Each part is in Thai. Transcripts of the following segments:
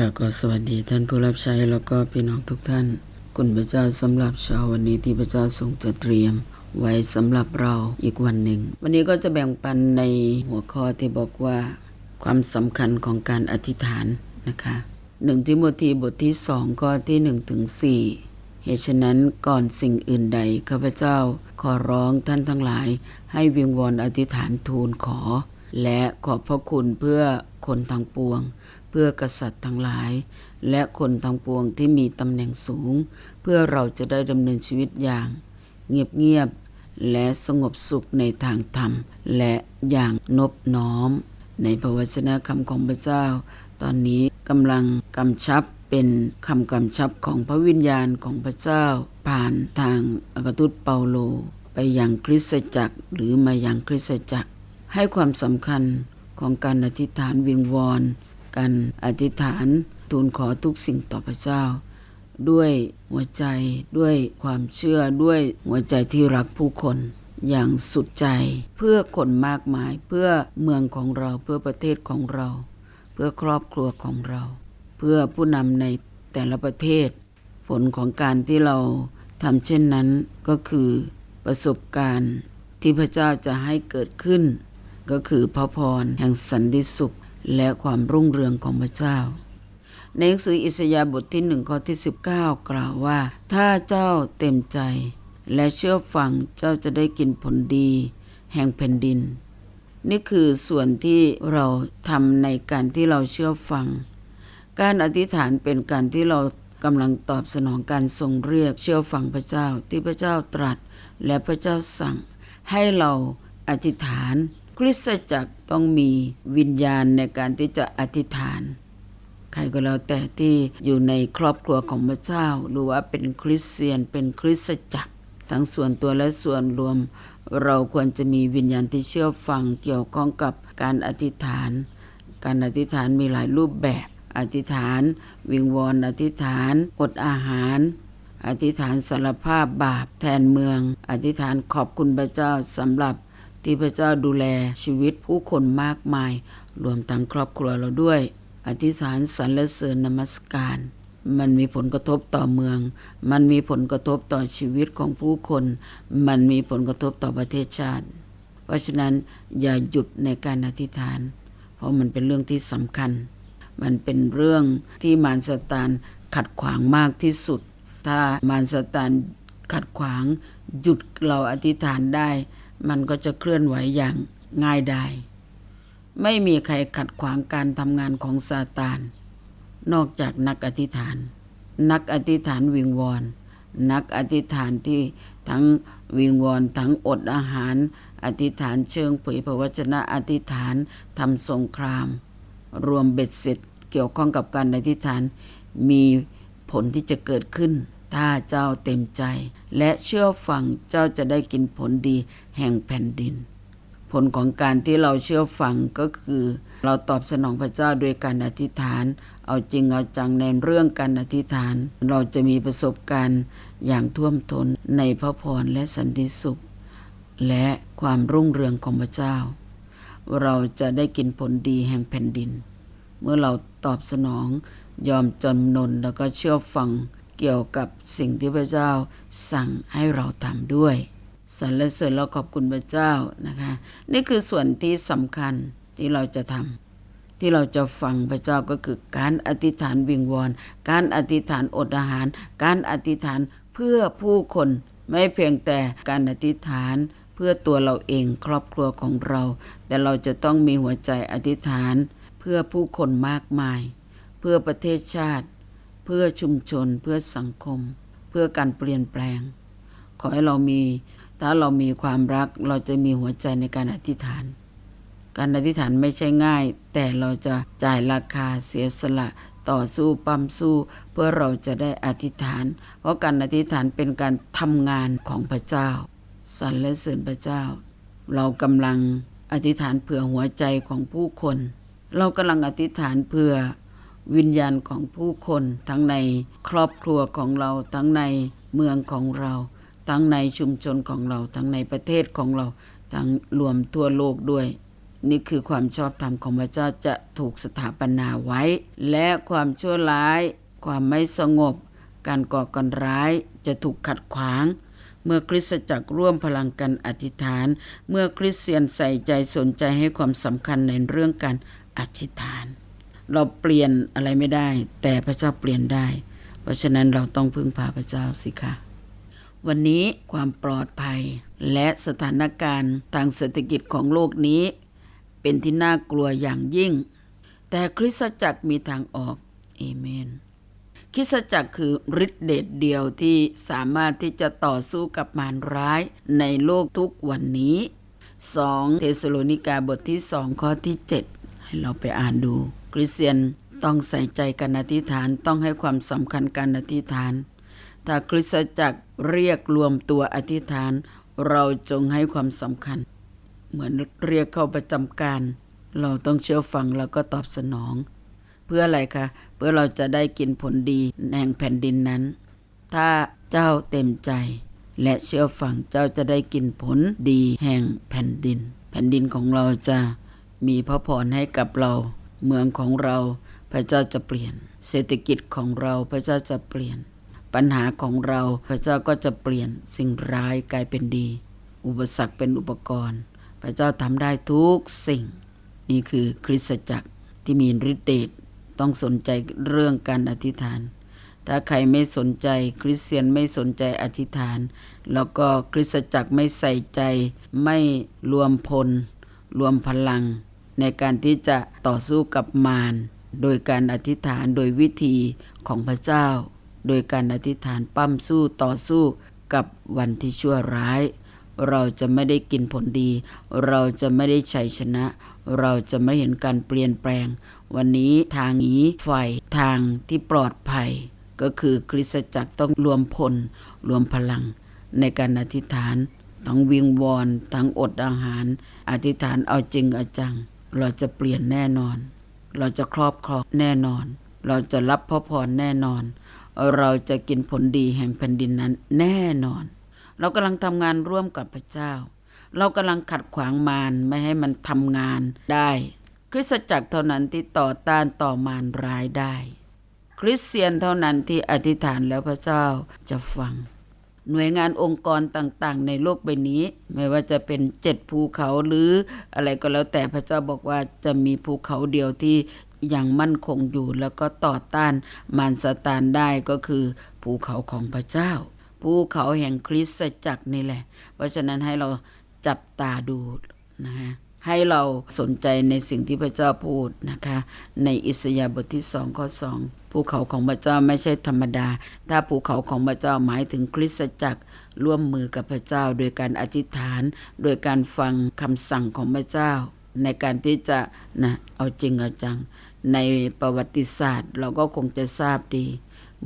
ค่ะก็สวัสดีท่านผู้รับใช้แล้วก็พี่น้องทุกท่าน คุณพระเจ้าสำหรับเช้าวันนี้ที่พระเจ้าทรงจะเตรียม ไว้สำหรับเราอีกวันหนึ่ง วันนี้ก็จะแบ่งปันในหัวข้อที่บอกว่า ความสำคัญของการอธิษฐานนะคะหนึ่งทิโมธีบทที่สองข้อที่หนึ่งถึงสี่เหตุฉะนั้นก่อนสิ่งอื่นใดข้าพเจ้าขอร้องท่านทั้งหลาย ให้วิงวอนอธิษฐานทูลขอ และขอบพระคุณเพื่อคนทั้งปวง พื่อกษัตริย์ทั้งหลาย และคนทั้งปวงที่มีตำแหน่งสูง เพื่อเราจะได้ดำเนินชีวิตอย่าง เงียบๆและสงบสุขในทางธรรม และอย่างนบน้อม ในพระวจนะคำของพระเจ้า ตอนนี้กำลังกำชับเป็นคำกำชับของพระวิญญาณของพระเจ้า ผ่านทางอัครทูตเปาโล ไปยังคริสตจักรหรือมายังคริสตจักร ให้ความสำคัญของการอธิษฐานวิงวอน การอธิษฐานทูลขอทุกสิ่งต่อพระเจ้า ด้วยหัวใจด้วยความเชื่อด้วยหัวใจที่รักผู้คน อย่างสุดใจเพื่อคนมากมายเพื่อเมืองของเราเพื่อประเทศของเรา เพื่อครอบครัวของเรา เพื่อผู้นำในแต่ละประเทศ ผลของการที่เราทำเช่นนั้นก็คือประสบการณ์ที่พระเจ้าจะให้เกิดขึ้น ก็คือพระพรแห่งสันติสุข และความรุ่งเรืองของพระเจ้า ในหนังสืออิสยาห์บทที่หนึ่งข้อที่ 19 กล่าวว่า ถ้าเจ้าเต็มใจ และเชื่อฟังเจ้าจะได้กินผลดี แห่งแผ่นดิน นี่คือส่วนที่เราทำในการที่เราเชื่อฟัง การอธิษฐานเป็นการที่เรากำลังตอบสนองการทรงเรียกเชื่อฟังพระเจ้าที่พระเจ้าตรัส และพระเจ้าสั่งให้เราอธิษฐาน คริสตจักรต้องมีวิญญาณในการที่จะอธิษฐาน ใครก็แล้วแต่ที่อยู่ในครอบครัวของพระเจ้า หรือว่าเป็นคริสเตียนเป็นคริสตจักร ทั้งส่วนตัวและส่วนรวม เราควรจะมีวิญญาณที่เชื่อฟังเกี่ยวข้องกับการอธิษฐาน การอธิษฐานมีหลายรูปแบบ อธิษฐาน วิงวอนอธิษฐานอดอาหารอธิษฐานสารภาพบาปแทนเมือง อธิษฐานขอบคุณพระเจ้าสำหรับ ที่พระเจ้าดูแลชีวิตผู้คนมากมาย รวมทั้งครอบครัวเราด้วย อธิษฐานสรรเสริญนมัสการ มันมีผลกระทบต่อเมือง มันมีผลกระทบต่อชีวิตของผู้คน มันมีผลกระทบต่อประเทศชาติ เพราะฉะนั้นอย่าหยุดในการอธิษฐาน เพราะมันเป็นเรื่องที่สำคัญ มันเป็นเรื่องที่มารสตานขัดขวางมากที่สุด ถ้ามารสตานขัดขวางหยุดเราอธิษฐานได้ มันก็จะเคลื่อนไหวอย่างง่ายดายไม่มีใครขัดขวางการทำงานของซาตาน นอกจากนักอธิษฐาน นักอธิษฐานวิงวอน นักอธิษฐานที่ทั้งวิงวอนทั้งอดอาหาร อธิษฐานเชิงเผยพระวจนะอธิษฐานทำสงคราม รวมเบ็ดเสร็จเกี่ยวข้องกับการอธิษฐานมีผลที่จะเกิดขึ้น ถ้าเจ้าเต็มใจ และเชื่อฟังเจ้าจะได้กินผลดีแห่งแผ่นดิน ผลของการที่เราเชื่อฟังก็คือ เราตอบสนองพระเจ้าด้วยการอธิษฐาน เอาจริงเอาจังในเรื่องการอธิษฐาน เราจะมีประสบการณ์อย่างท่วมท้นในพระพรและสันติสุข และความรุ่งเรืองของพระเจ้า เราจะได้กินผลดีแห่งแผ่นดิน เมื่อเราตอบสนองยอมจำนนแล้วก็เชื่อฟัง เกี่ยวกับสิ่งที่พระเจ้าสั่งให้เราทำด้วยสรรเสริญเราขอบคุณพระเจ้านะคะ นี่คือส่วนที่สำคัญที่เราจะทำที่เราจะฟังพระเจ้าก็คือการอธิษฐานวิงวอน การอธิษฐานอดอาหาร การอธิษฐานเพื่อผู้คนไม่เพียงแต่การอธิษฐานเพื่อตัวเราเองครอบครัวของเรา แต่เราจะต้องมีหัวใจอธิษฐาน เพื่อผู้คนมากมาย เพื่อประเทศชาติ เพื่อชุมชนเพื่อสังคม เพื่อการเปลี่ยนแปลง ขอให้เรามี ถ้าเรามีความรักเราจะมีหัวใจในการอธิษฐาน การอธิษฐานไม่ใช่ง่าย แต่เราจะจ่ายราคาเสียสละต่อสู้ปั๊มสู้ เพื่อเราจะได้อธิษฐาน เพราะการอธิษฐานเป็นการทำงานของพระเจ้าสรรเสริญพระเจ้า เรากำลังอธิษฐานเผื่อหัวใจของผู้คน เรากำลังอธิษฐานเพื่อ วิญญาณของผู้คนทั้งในครอบครัวของเราทั้งในเมืองของเรา ทั้งในชุมชนของเรา ทั้งในประเทศของเรา ทั้งรวมทั่วโลกด้วย นี่คือความชอบธรรมของพระเจ้าจะถูกสถาปนาไว้ และความชั่วร้าย ความไม่สงบ การก่อการร้ายจะถูกขัดขวางเมื่อคริสตจักรร่วมพลังกันอธิษฐาน เมื่อคริสเตียนใส่ใจสนใจให้ความสำคัญในเรื่องการอธิษฐาน เราเปลี่ยนอะไรไม่ได้ แต่พระเจ้าเปลี่ยนได้ เพราะฉะนั้นเราต้องพึ่งพาพระเจ้าสิคะวันนี้ความปลอดภัยและสถานการณ์ทางเศรษฐกิจของโลกนี้ เป็นที่น่ากลัวอย่างยิ่ง แต่คริสตจักรมีทางออกเอเมนคริสตจักรคือฤทธิเดชเดียวที่สามารถที่จะต่อสู้กับมารร้ายในโลกทุกวันนี้ 2 เทสโลนิกาบทที่ 2 ข้อที่ 7 ให้เราไปอ่านดู คริสเตียนต้องใส่ใจการอธิษฐานต้องให้ความสำคัญการอธิษฐาน ถ้าคริสตจักรเรียกรวมตัวอธิษฐาน เราจงให้ความสำคัญ เหมือนเรียกเข้าประจำการ เราต้องเชื่อฟังแล้วก็ตอบสนอง เพื่ออะไรคะ เพื่อเราจะได้กินผลดีแห่งแผ่นดินนั้น ถ้าเจ้าเต็มใจ และเชื่อฟังเจ้าจะได้กินผลดีแห่งแผ่นดิน แผ่นดินของเราจะมีพระพรให้กับเรา เมืองของเรา พระเจ้าจะเปลี่ยน เศรษฐกิจของเรา พระเจ้าจะเปลี่ยน ปัญหาของเรา พระเจ้าก็จะเปลี่ยน สิ่งร้ายกลายเป็นดี อุปสรรคเป็นอุปกรณ์ พระเจ้าทำได้ทุกสิ่ง นี่คือคริสตจักรที่มีฤทธิเดชต้องสนใจเรื่องการอธิษฐาน ถ้าใครไม่สนใจคริสเตียนไม่สนใจอธิษฐาน แล้วก็คริสตจักรไม่ใส่ใจ ไม่รวมพล รวมพลัง ในการที่จะต่อสู้กับมารโดยการอธิษฐานโดยวิธีของพระเจ้า โดยการอธิษฐานปั้มสู้ต่อสู้กับวันที่ชั่วร้าย เราจะไม่ได้กินผลดี เราจะไม่ได้ชัยชนะ เราจะไม่เห็นการเปลี่ยนแปลง วันนี้ทางนี้ฝ่ายทางที่ปลอดภัย ก็คือคริสตจักรต้องรวมพลรวมพลัง ในการอธิษฐานทั้งวิงวอนทั้งอดอาหาร อธิษฐานเอาจริงเอาจัง เราจะเปลี่ยนแน่นอน เราจะครอบครองแน่นอน เราจะรับพระพรแน่นอน เราจะกินผลดีแห่งแผ่นดินนั้นแน่นอน เรากำลังทำงานร่วมกับพระเจ้า เรากำลังขัดขวางมารไม่ให้มันทำงานได้ คริสตจักรเท่านั้นที่ต่อต้านต่อมารร้ายได้ คริสเตียนเท่านั้นที่อธิษฐานแล้วพระเจ้าจะฟัง หน่วยงานองค์กรต่างๆ ในโลกใบนี้ ไม่ว่าจะเป็นเจ็ดภูเขาหรืออะไรก็แล้วแต่พระเจ้าบอกว่าจะมีภูเขาเดียวที่ยังมั่นคงอยู่แล้วก็ต่อต้านมารซาตานได้ก็คือภูเขาของพระเจ้า ภูเขาแห่งคริสตจักรนี่แหละ เพราะฉะนั้นให้เราจับตาดูนะฮะ ให้เราสนใจในสิ่งที่พระเจ้าพูดนะคะ ในอิสยาห์บทที่สองข้อสองภูเขาของพระเจ้าไม่ใช่ธรรมดา ถ้าภูเขาของพระเจ้าหมายถึงคริสตจักรร่วมมือกับพระเจ้า โดยการอธิษฐาน โดยการฟังคำสั่งของพระเจ้า ในการที่จะนะเอาจริงเอาจัง ในประวัติศาสตร์ เราก็คงจะทราบดี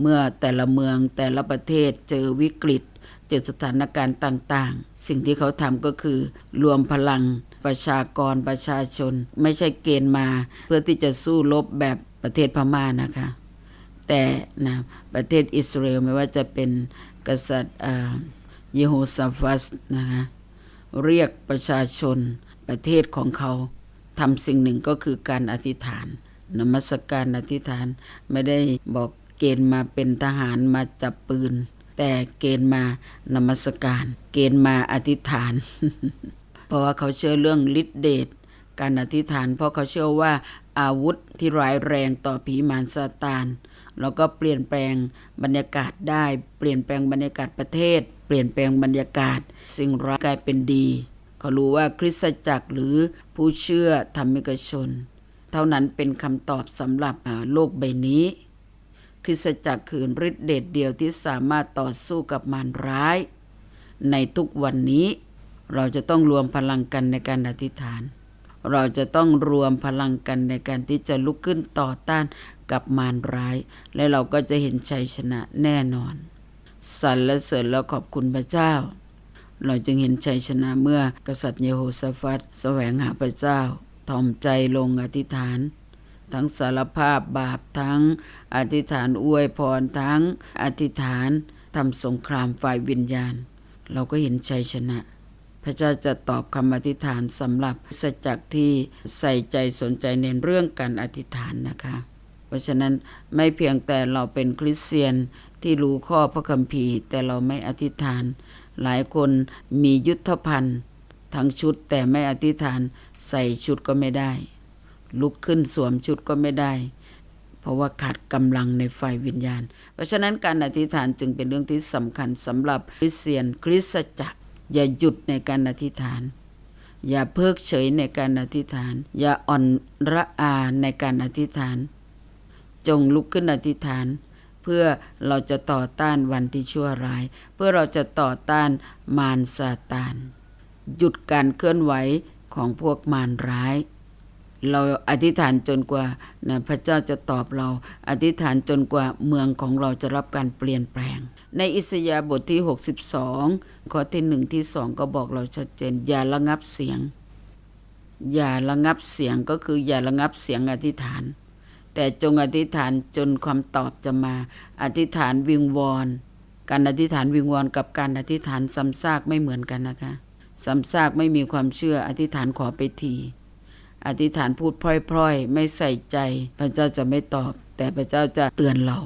เมื่อแต่ละเมืองแต่ละประเทศเจอวิกฤต เจอสถานการณ์ต่างๆ สิ่งที่เขาทำก็คือ รวมพลังประชากรประชาชน ไม่ใช่เกณฑ์มา เพื่อที่จะสู้รบแบบประเทศพม่านะคะ แต่นะประเทศอิสราเอลไม่ว่าจะเป็นกษัตริย์เยโฮซาฟัสนะคะเรียกประชาชนประเทศของเขาทำสิ่งหนึ่งก็คือการอธิษฐานนมัสการอธิษฐานไม่ได้บอกเกณฑ์มาเป็นทหารมาจับปืน แต่เกณฑ์มานมัสการ เกณฑ์มาอธิษฐาน เพราะว่าเขาเชื่อเรื่องฤทธิเดชการอธิษฐาน เพราะเขาเชื่อว่าอาวุธที่ร้ายแรงต่อผีมารซาตานแล้วก็เปลี่ยนแปลงบรรยากาศได้ เปลี่ยนแปลงบรรยากาศประเทศ เปลี่ยนแปลงบรรยากาศ สิ่งร้ายกลายเป็นดีเขารู้ว่าคริสตจักรหรือผู้เชื่อธรรมิกชน เท่านั้นเป็นคำตอบสำหรับโลกใบนี้ คริสตจักรคือฤทธิเดชเดียวที่สามารถต่อสู้กับมารร้าย ในทุกวันนี้เราจะต้องรวมพลังกันในการอธิษฐาน เราจะต้องรวมพลังกันในการที่จะลุกขึ้นต่อต้านกับมารร้าย และเราก็จะเห็นชัยชนะแน่นอนสรรและเสริญแล้วขอบคุณพระเจ้า เราจึงเห็นชัยชนะเมื่อกษัตริย์เยโฮสฟัตแสวงหาพระเจ้าถ่อมใจลงอธิษฐาน ทั้งสารภาพบาปทั้งอธิษฐานอวยพรทั้งอธิษฐานทำสงครามฝ่ายวิญญาณ เราก็เห็นชัยชนะ พระเจ้าจะตอบคำอธิษฐานสำหรับสัจจกที่ใส่ใจสนใจในเรื่องการอธิษฐานนะคะ เพราะฉะนั้นไม่เพียงแต่เราเป็นคริสเตียนที่รู้ข้อพระคัมภีร์ แต่เราไม่อธิษฐาน หลายคนมียุทธภัณฑ์ทั้งชุดแต่ไม่อธิษฐานใส่ชุดก็ไม่ได้ ลุกขึ้นสวมชุดก็ไม่ได้ เพราะว่าขาดกำลังในไฟวิญญาณ เพราะฉะนั้นการอธิษฐานจึงเป็นเรื่องที่สำคัญสำหรับคริสเตียนคริสตจักร อย่าหยุดในการอธิษฐาน อย่าเพิกเฉยในการอธิษฐาน อย่าอ่อนระอาในการอธิษฐาน จงลุกขึ้นอธิษฐานเพื่อเราจะต่อต้านวันที่ชั่วร้าย เพื่อเราจะต่อต้านมารซาตาน หยุดการเคลื่อนไหวของพวกมารร้าย เราอธิษฐานจนกว่านะพระเจ้าจะตอบเรา อธิษฐานจนกว่าเมืองของเราจะรับการเปลี่ยนแปลง ในอิสยาห์บทที่ 62 ข้อที่หนึ่งที่สองก็บอกเราชัดเจน อย่าระงับเสียง อย่าระงับเสียงก็คืออย่าระงับเสียงอธิษฐาน แต่จงอธิษฐานจนความตอบจะมา อธิษฐานวิงวอนการอธิษฐานวิงวอนกับการอธิษฐานซ้ำซากไม่เหมือนกันนะคะซ้ำซากไม่มีความเชื่ออธิษฐานขอไปที อธิษฐานพูดพร่อยๆ ไม่ใส่ใจ พระเจ้าจะไม่ตอบ แต่พระเจ้าจะเตือนเรา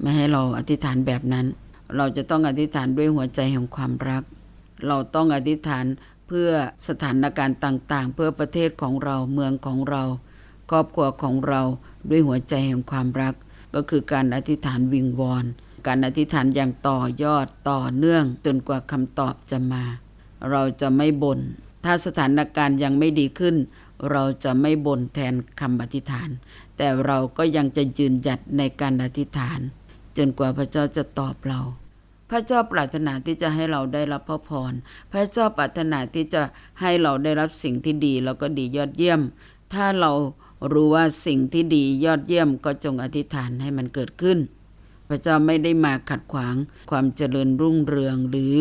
ไม่ให้เราอธิษฐานแบบนั้น เราจะต้องอธิษฐานด้วยหัวใจแห่งความรัก เราต้องอธิษฐานเพื่อสถานการณ์ต่างๆ เพื่อประเทศของเราเมืองของเรา ครอบครัวของเราด้วยหัวใจแห่งความรัก ก็คือการอธิษฐานวิงวอนการอธิษฐานอย่างต่อยอดต่อเนื่องจนกว่าคำตอบจะมา เราจะไม่บน่นถ้าสถานการณ์ยังไม่ดีขึ้น เราจะไม่บ่นแทนคำอธิษฐาน แต่เราก็ยังจะยืนหยัดในการอธิษฐาน จนกว่าพระเจ้าจะตอบเรา พระเจ้าปรารถนาที่จะให้เราได้รับพระพร พระเจ้าปรารถนาที่จะให้เราได้รับสิ่งที่ดีแล้วก็ดียอดเยี่ยม ถ้าเรารู้ว่าสิ่งที่ดียอดเยี่ยมก็จงอธิษฐานให้มันเกิดขึ้น พระเจ้าไม่ได้มาขัดขวางความเจริญรุ่งเรืองหรือ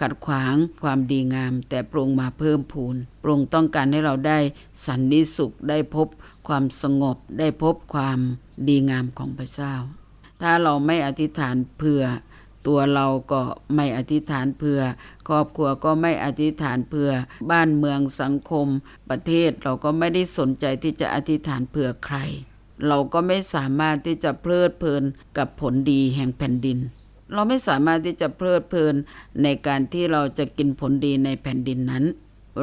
ขัดขวางความดีงาม แต่ปรงมาเพิ่มพูนปรงต้องการให้เราได้สันติสุขได้พบความสงบได้พบความดีงามของพระเจ้า ถ้าเราไม่อธิษฐานเพื่อ ตัวเราก็ไม่อธิษฐานเพื่อ ครอบครัวก็ไม่อธิษฐานเพื่อ บ้านเมืองสังคม ประเทศเราก็ไม่ได้สนใจที่จะอธิษฐานเพื่อใคร เราก็ไม่สามารถที่จะเพลิดเพลินกับผลดีแห่งแผ่นดิน เราไม่สามารถที่จะเพลิดเพลินในการที่เราจะกินผลดีในแผ่นดินนั้น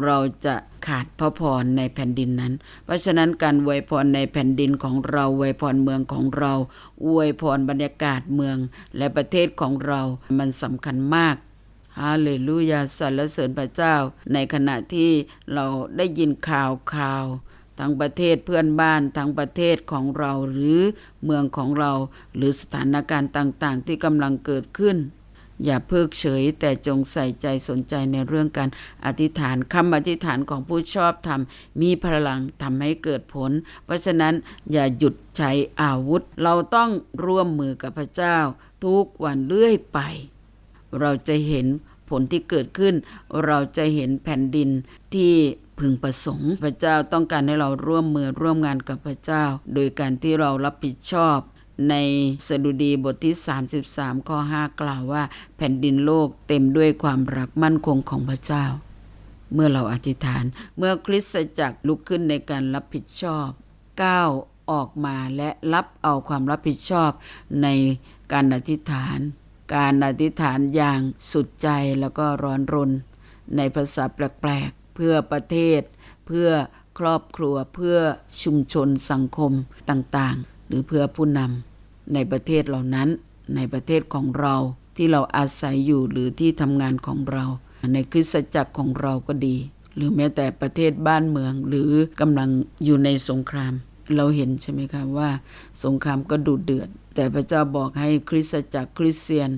เราจะขาดพระพรในแผ่นดินนั้น เพราะฉะนั้นการอวยพรในแผ่นดินของเราอวยพรเมืองของเราอวยพรบรรยากาศเมืองและประเทศของเรา มันสำคัญมากฮาเลลูยาสรรเสริญพระเจ้า ในขณะที่เราได้ยินข่าวคราว ทั้งประเทศเพื่อนบ้านทั้งประเทศของเราหรือเมืองของเรา หรือสถานการณ์ต่างๆ ที่กำลังเกิดขึ้น อย่าเพิกเฉยแต่จงใส่ใจสนใจในเรื่องการอธิษฐานคำอธิษฐานของผู้ชอบธรรม มีพลังทำให้เกิดผล เพราะฉะนั้นอย่าหยุดใช้อาวุธ เราต้องร่วมมือกับพระเจ้า ทุกวันเรื่อยไป เราจะเห็นผลที่เกิดขึ้น เราจะเห็นแผ่นดินที่ พึงประสงค์ พระเจ้าต้องการให้เราร่วมมือร่วมงานกับพระเจ้า โดยการที่เรารับผิดชอบในสดุดีบทที่ 33 ข้อ 5 กล่าวว่า แผ่นดินโลกเต็มด้วยความรักมั่นคงของพระเจ้า เมื่อเราอธิษฐาน เมื่อคริสตจักรลุกขึ้นในการรับผิดชอบก้าวออกมาและรับเอาความรับผิดชอบในการอธิษฐาน การอธิษฐานอย่างสุดใจแล้วก็ร้อนรน ในภาษาแปลกๆ เพื่อประเทศ เพื่อครอบครัวเพื่อชุมชนสังคมต่างๆ หรือเพื่อผู้นำในประเทศเหล่านั้น ในประเทศของเราที่เราอาศัยอยู่หรือที่ทำงานของเรา ในคริสตจักรของเราก็ดี หรือแม้แต่ประเทศบ้านเมืองหรือกำลังอยู่ในสงคราม เราเห็นใช่ไหมคะว่า สงครามก็ดุเดือด แต่พระเจ้าบอกให้คริสตจักรคริสเตียน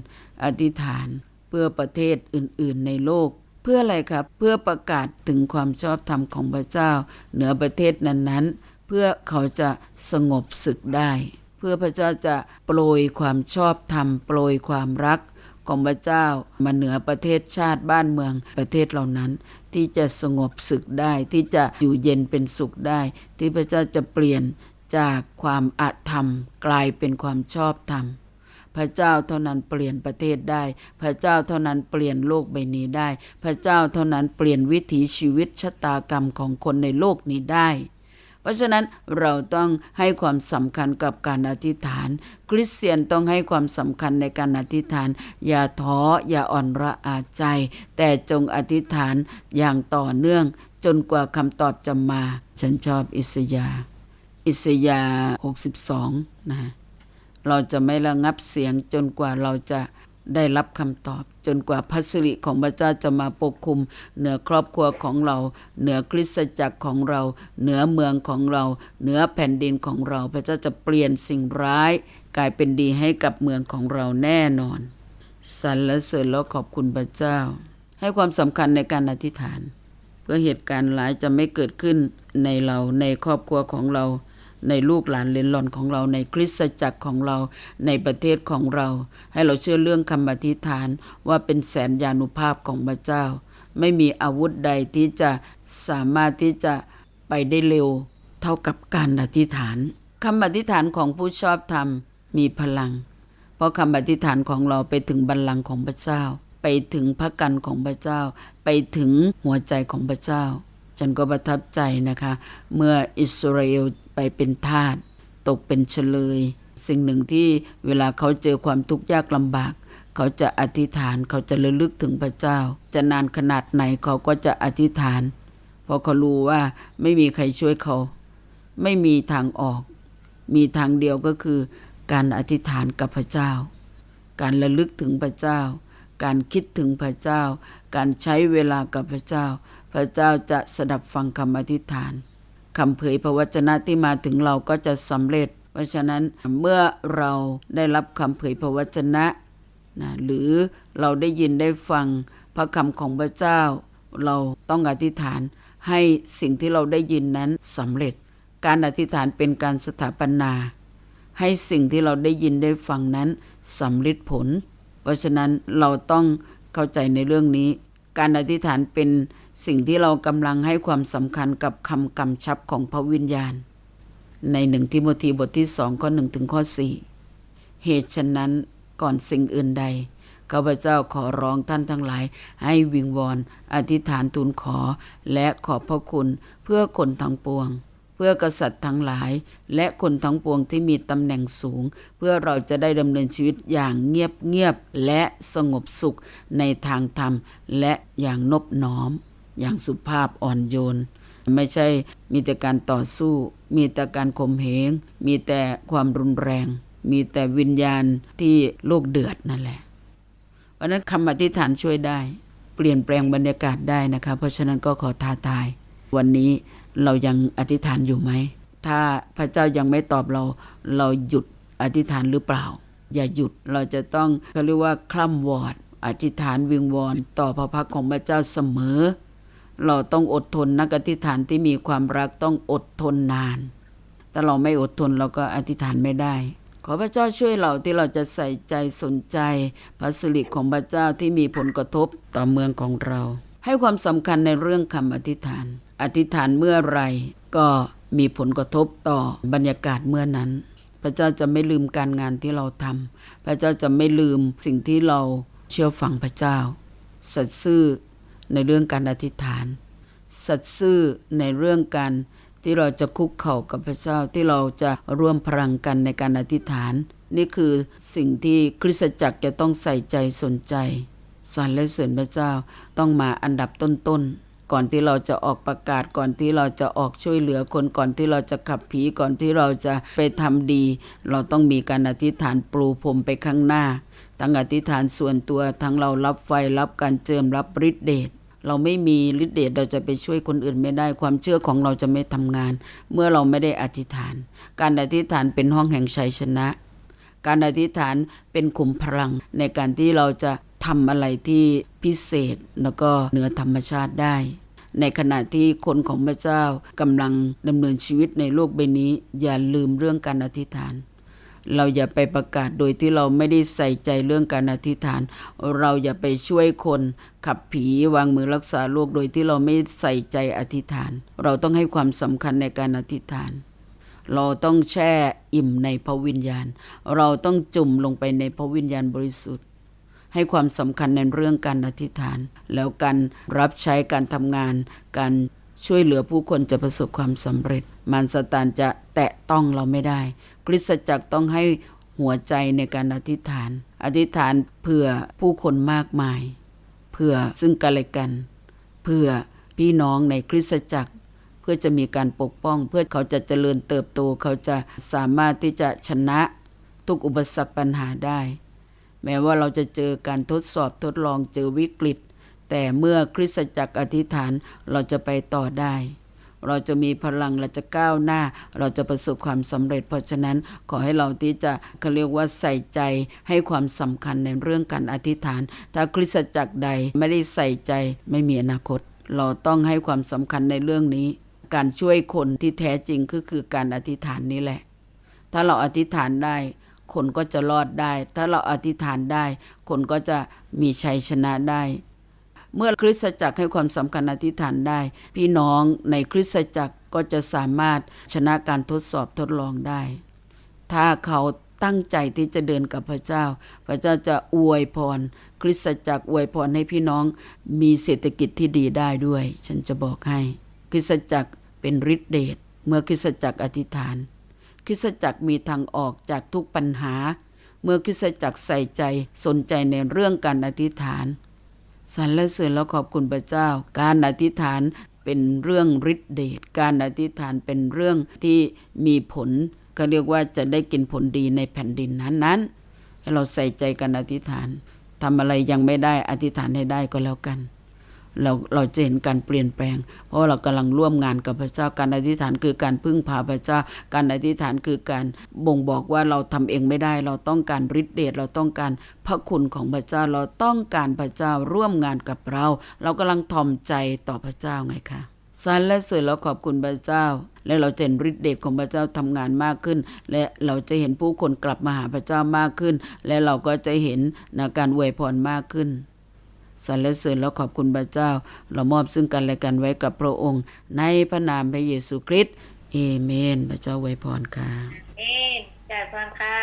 อธิษฐาน เพื่อประเทศอื่น ๆ ในโลก เพื่ออะไรครับ เพื่อประกาศถึงความชอบธรรมของพระเจ้า เหนือประเทศนั้นๆ เพื่อเขาจะสงบศึกได้ เพื่อพระเจ้าจะโปรยความชอบธรรม โปรยความรักของพระเจ้ามาเหนือประเทศชาติบ้านเมืองประเทศเหล่านั้น ที่จะสงบศึกได้ที่จะอยู่เย็นเป็นสุขได้ ที่พระเจ้าจะเปลี่ยนจากความอาธรรม กลายเป็นความชอบธรรม พระเจ้าเท่านั้นเปลี่ยนประเทศได้ พระเจ้าเท่านั้นเปลี่ยนโลกใบนี้ได้ พระเจ้าเท่านั้นเปลี่ยนวิถีชีวิตชะตากรรมของคนในโลกนี้ได้ เพราะฉะนั้นเราต้องให้ความสำคัญกับการอธิษฐาน คริสเตียนต้องให้ความสำคัญในการอธิษฐาน อย่าท้ออย่าอ่อนระอาใจ แต่จงอธิษฐานอย่างต่อเนื่องจนกว่าคำตอบจะมา ฉันชอบอิสยาห์อิสยาห์62 นะ เราจะไม่ระงับเสียงจนกว่าเราจะได้รับคำตอบ จนกว่าพระสิริของพระเจ้าจะมาปกคลุม เหนือครอบครัวของเรา เหนือคริสตจักรของเรา เหนือเมืองของเรา เหนือแผ่นดินของเรา พระเจ้าจะเปลี่ยนสิ่งร้าย กลายเป็นดีให้กับเมืองของเราแน่นอนสรรเสริญแล้วขอบคุณพระเจ้า ให้ความสำคัญในการอธิษฐาน เพื่อเหตุการณ์ร้ายจะไม่เกิดขึ้นในเราในครอบครัวของเรา ในลูกหลานเลนหลอนของเราในคริสตจักรของเราในประเทศของเรา ให้เราเชื่อเรื่องคำอธิษฐานว่าเป็นแสนยานุภาพของพระเจ้า ไม่มีอาวุธใดที่จะสามารถที่จะไปได้เร็ว เท่ากับการอธิษฐานคำอธิษฐานของผู้ชอบธรรมมีพลัง เพราะคำอธิษฐานของเราไปถึงบัลลังก์ของพระเจ้า ไปถึงพระกันของพระเจ้า ไปถึงหัวใจของพระเจ้า ฉันก็ประทับใจนะคะ เมื่ออิสราเอล ไปเป็นทาสตกเป็นเฉลย สิ่งหนึ่งที่เวลาเขาเจอความทุกข์ยากลำบาก เขาจะอธิษฐานเขาจะระลึกถึงพระเจ้า จะนานขนาดไหนเขาก็จะอธิษฐาน เพราะเขารู้ว่าไม่มีใครช่วยเขา ไม่มีทางออก มีทางเดียวก็คือ การอธิษฐานกับพระเจ้า การระลึกถึงพระเจ้า การคิดถึงพระเจ้า การใช้เวลากับพระเจ้า พระเจ้าจะสดับฟังคำอธิษฐาน คำเผยพระวจนะที่มาถึงเราก็จะสำเร็จ เพราะฉะนั้นเมื่อเราได้รับคำเผยพระวจนะนะหรือเราได้ยินได้ฟังพระคำของพระเจ้า เราต้องอธิษฐานให้สิ่งที่เราได้ยินนั้นสำเร็จ การอธิษฐานเป็นการสถาปนา ให้สิ่งที่เราได้ยินได้ฟังนั้นสำเร็จผล เพราะฉะนั้นเราต้องเข้าใจในเรื่องนี้ การอธิษฐานเป็น สิ่งที่เรากำลังให้ความสำคัญกับคำกำชับของพระวิญญาณ ในหนึ่งทิโมธีบทที่สองข้อหนึ่งถึงข้อสี่เหตุฉะนั้นก่อนสิ่งอื่นใดข้าพเจ้าขอร้องท่านทั้งหลาย ให้วิงวอน อธิษฐานทูลขอ และขอบพระคุณเพื่อคนทั้งปวง เพื่อกษัตริย์ทั้งหลาย และคนทั้งปวงที่มีตำแหน่งสูง เพื่อเราจะได้ดำเนินชีวิตอย่างเงียบเงียบและสงบสุขในทางธรรมและอย่างนบน้อม อย่างสุภาพอ่อนโยน ไม่ใช่มีแต่การต่อสู้ มีแต่การข่มเหง มีแต่ความรุนแรง มีแต่วิญญาณที่โลกเดือดนั่นแหละเพราะนั้นคำอธิษฐานช่วยได้ เปลี่ยนแปลงบรรยากาศได้นะคะ เพราะฉะนั้นก็ขอท้าทาย วันนี้เรายังอธิษฐานอยู่ไหม ถ้าพระเจ้ายังไม่ตอบเรา เราหยุดอธิษฐานหรือเปล่า อย่าหยุด เราจะต้องเขาเรียกว่าคล่ำวอด อธิษฐานวิงวอนต่อพระพักของพระเจ้าเสมอ เราต้องอดทนนักอธิษฐานที่มีความรักต้องอดทนนานถ้าเราไม่อดทนเราก็อธิษฐานไม่ได้ ขอพระเจ้าช่วยเราที่เราจะใส่ใจสนใจพระสิริของพระเจ้าที่มีผลกระทบต่อเมืองของเรา ให้ความสำคัญในเรื่องคำอธิษฐาน อธิษฐานเมื่อไรก็มีผลกระทบต่อบรรยากาศเมื่อนั้น พระเจ้าจะไม่ลืมการงานที่เราทำพระเจ้าจะไม่ลืมสิ่งที่เราเชื่อฟังพระเจ้า สัตย์ซื่อ ในเรื่องการอธิษฐาน สัตย์ซื่อในเรื่องการที่เราจะคุกเข่ากับพระเจ้าที่เราจะร่วมพลังกันในการอธิษฐาน นี่คือสิ่งที่คริสตจักรจะต้องใส่ใจสนใจสรรและเสริญพระเจ้าต้องมาอันดับต้นๆ ก่อนที่เราจะออกประกาศก่อนที่เราจะออกช่วยเหลือคนก่อนที่เราจะขับผีก่อนที่เราจะไปทำดี เราต้องมีการอธิษฐานปลูพรมไปข้างหน้า ทั้งอธิษฐานส่วนตัวทั้งเรารับไฟรับการเจิมรับฤทธิเดชเราไม่มีฤทธิเดชเราจะไปช่วยคนอื่นไม่ได้ ความเชื่อของเราจะไม่ทำงาน เมื่อเราไม่ได้อธิษฐาน การอธิษฐานเป็นห้องแห่งชัยชนะ การอธิษฐานเป็นขุมพลังในการที่เราจะทำอะไรที่พิเศษแล้วก็เหนือธรรมชาติได้ ในขณะที่คนของพระเจ้ากำลังดำเนินชีวิตในโลกใบนี้ อย่าลืมเรื่องการอธิษฐาน เราอย่าไปประกาศโดยที่เราไม่ได้ใส่ใจเรื่องการอธิษฐาน เราอย่าไปช่วยคนขับผีวางมือรักษาโรคโดยที่เราไม่ใส่ใจอธิษฐาน เราต้องให้ความสำคัญในการอธิษฐาน เราต้องแช่อิ่มในพระวิญญาณ เราต้องจุ่มลงไปในพระวิญญาณบริสุทธิ์ ให้ความสำคัญในเรื่องการอธิษฐาน แล้วการรับใช้การทำงาน การ ช่วยเหลือผู้คนจะประสบความสำเร็จ มารสตานจะแตะต้องเราไม่ได้ คริสตจักรต้องให้หัวใจในการอธิษฐาน อธิษฐานเพื่อผู้คนมากมาย เพื่อซึ่งกันและกัน เพื่อพี่น้องในคริสตจักร เพื่อจะมีการปกป้อง เพื่อเขาจะเจริญเติบโต เขาจะสามารถที่จะชนะทุกอุปสรรคปัญหาได้ แม้ว่าเราจะเจอการทดสอบทดลองเจอวิกฤต แต่เมื่อคริสตจักรอธิษฐานเราจะไปต่อได้ เราจะมีพลังเราจะก้าวหน้า เราจะประสบความสำเร็จ เพราะฉะนั้นขอให้เราที่จะเขาเรียกว่าใส่ใจให้ความสำคัญในเรื่องการอธิษฐาน ถ้าคริสตจักรใดไม่ได้ใส่ใจไม่มีอนาคต เราต้องให้ความสำคัญในเรื่องนี้ การช่วยคนที่แท้จริงก็คือการอธิษฐานนี่แหละ ถ้าเราอธิษฐานได้คนก็จะรอดได้ ถ้าเราอธิษฐานได้ คนก็จะมีชัยชนะได้ เมื่อคริสตจักรให้ความสำคัญอธิษฐานได้ พี่น้องในคริสตจักรก็จะสามารถชนะการทดสอบทดลองได้ ถ้าเขาตั้งใจที่จะเดินกับพระเจ้า พระเจ้าจะอวยพร คริสตจักรอวยพรให้พี่น้องมีเศรษฐกิจที่ดีได้ด้วย ฉันจะบอกให้ คริสตจักรเป็นฤทธิเดชเมื่อคริสตจักรอธิษฐาน คริสตจักรมีทางออกจากทุกปัญหา เมื่อคริสตจักรใส่ใจสนใจในเรื่องการอธิษฐาน สรรเสริญและขอบคุณพระเจ้า การอธิษฐานเป็นเรื่องฤทธิเดชการอธิษฐานเป็นเรื่องที่มีผลก็เรียกว่าจะได้กินผลดีในแผ่นดินนั้นๆให้เราใส่ใจการอธิษฐานทำอะไรยังไม่ได้อธิษฐานให้ได้ก็แล้วกัน เราเราจะเห็นการเปลี่ยนแปลง เพราะเรากำลังร่วมงานกับพระเจ้าการอธิษฐานคือการพึ่งพาพระเจ้า การอธิษฐานคือการบ่งบอกว่าเราทำเองไม่ได้ เราต้องการฤทธิเดชเราต้องการพระคุณของพระเจ้าเราต้องการพระเจ้าร่วมงานกับเรา เรากำลังทอมใจต่อพระเจ้าไงคะสรรและเสริญแล้วขอบคุณพระเจ้า และเราจะเห็นฤทธิเดชของพระเจ้าทำงานมากขึ้น และเราจะเห็นผู้คนกลับมาหาพระเจ้ามากขึ้น และเราก็จะเห็นนะการอวยพรมากขึ้น สรรเสริญแล้วขอบคุณพระเจ้า เรามอบซึ่งกันและกันไว้กับพระองค์ ในพระนามพระเยซูคริสต์เอเมน พระเจ้าไวยพรค่ะเอ๊ะจ่ายฟังค่ะ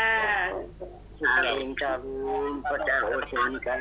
เจริญเจริญพระเจ้าอวยพรกัน